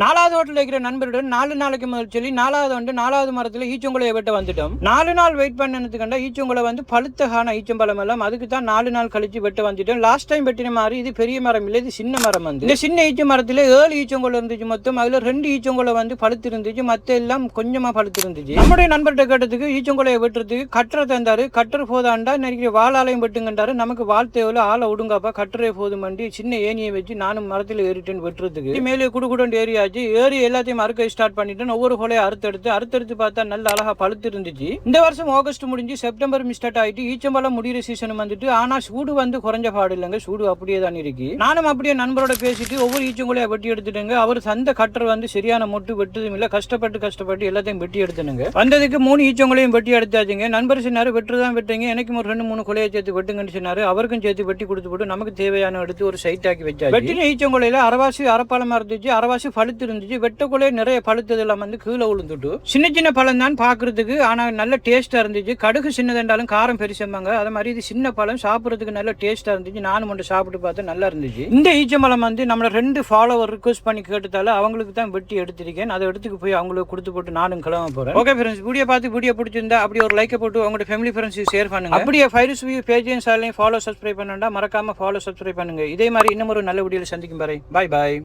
நாலாவது ஹோட்டலில் இருக்கிற நண்பருடன் நாலு நாளைக்கு முதல் சொல்லி நாலாவது வந்து நாலாவது மரத்தில் ஈச்சங்குலையை வெட்ட வந்துட்டோம். நாலு நாள் வெயிட் பண்ணதுக்கண்டா ஈச்சங்குலை வந்து பழுத்தகான ஈச்சம்பழம் எல்லாம் அதுக்கு தான் நாலு நாள் கழிச்சு வெட்ட வந்துட்டோம். லாஸ்ட் டைம் வெட்டின மாதிரி இது பெரிய மரம் இல்லை இது சின்ன மரம் வந்து. இந்த சின்ன ஈச்ச மரத்தில் ஏழு ஈச்சங்குலை இருந்துச்சு மொத்தம். அதில் ரெண்டு ஈச்சங்குலை வந்து பழுத்து இருந்துச்சு மற்ற எல்லாம் கொஞ்சமாக பழுத்து இருந்துச்சு நம்முடைய நண்பர்கிட்ட கேட்டதுக்கு ஈச்சங்குலையை வெட்டுறதுக்கு கட்டரை தந்தாரு. கட்டர் போதாண்டா நினைக்கிற வாழாலையும் வெட்டுங்கன்றாரு. நமக்கு வாழ் தேவையில்ல ஆளை விடுங்கப்பா கட்டரை போதும் வண்டி சின்ன ஏணியை வச்சு நானும் மரத்தில் ஏறிட்டேன் வெட்டுறதுக்கு. மேலே குடுகுடன் ஏறியாச்சு ஏறி எல்லாத்தையும் அறுக்க ஸ்டார்ட் பண்ணிட்டேன் ஒவ்வொரு கொலையை அறுத்தெடுத்து அறுத்தெடுத்து பார்த்தா நல்ல அழகா பழுத்து இருந்துச்சு இந்த வருஷம் ஆகஸ்ட் முடிஞ்சு செப்டம்பர் ஸ்டார்ட் ஆயிட்டு ஈச்சம்பழம் முடிகிற சீசன் வந்துட்டு ஆனா சூடு வந்து குறைஞ்ச பாடு இல்லைங்க சூடு அப்படியே தான் இருக்கு. நானும் அப்படியே நண்பரோட பேசிட்டு ஒவ்வொரு ஈச்சங்குலையா வெட்டி எடுத்துட்டுங்க. அவர் சந்த கட்டர் வந்து சரியான மொட்டு வெட்டுதும் இல்ல கஷ்டப்பட்டு கஷ்டப்பட்டு எல்லாத்தையும் வெட்டி எடுத்துனுங்க வந்ததுக்கு மூணு ஈச்சங்குலையும் வெட்டி எடுத்தாச்சுங்க. நண்பர் சொன்னாரு வெட்டுறதான் வெட்டுங்க எனக்கும் ஒரு ரெண்டு மூணு கொலையை சேர்த்து வெட்டுங்கன்னு சொன்னாரு. அவருக்கும் சேர்த்து வெட்டி கொடுத்து போட்டு நமக்கு தேவையான எடுத்து ஒரு சைட் ஆக்கி வச்சாரு வெட்டின ஈச்சங்குலையில அரவாசி அரப்பாலமா இருந்துச்சு. அரவாசி பழு பழுத்து இருந்துச்சு வெட்டக்குள்ளே நிறைய பழுத்தது எல்லாம் வந்து கீழே விழுந்துட்டு. சின்ன சின்ன பழம் தான் பார்க்கறதுக்கு ஆனால் நல்ல டேஸ்ட்டாக இருந்துச்சு. கடுகு சின்னதென்றாலும் காரம் பெருசம்பாங்க. அது மாதிரி இது சின்ன பழம் சாப்பிட்றதுக்கு நல்ல டேஸ்ட்டாக இருந்துச்சு. நானும் மட்டும் சாப்பிட்டு பார்த்தா நல்லா இருந்துச்சு. இந்த ஈச்சம்பழம் வந்து நம்மளை ரெண்டு ஃபாலோவர் ரிக்வஸ்ட் பண்ணி கேட்டதால அவங்களுக்கு தான் வெட்டி எடுத்திருக்கேன். அதை எடுத்துக்கு போய் அவங்களுக்கு கொடுத்து போட்டு நானும் கிளம்ப போகிறேன் ஓகே ஃப்ரெண்ட்ஸ் வீடியோ பார்த்து வீடியோ பிடிச்சிருந்தா அப்படி ஒரு லைக்கை போட்டு உங்களோட ஃபேமிலி ஃப்ரெண்ட்ஸ் ஷேர் பண்ணுங்க. அப்படியே ஃபைரஸ் வியூ பேஜையும் சாலையும் ஃபாலோ சப்ஸ்கிரைப் பண்ணா மறக்காம ஃபாலோ சப்ஸ்கிரைப் பண்ணுங்க. இதே மாதிரி இன்னும் ஒரு நல்ல வீடியோவில் சந்திக்கும் பாரு பாய் பாய்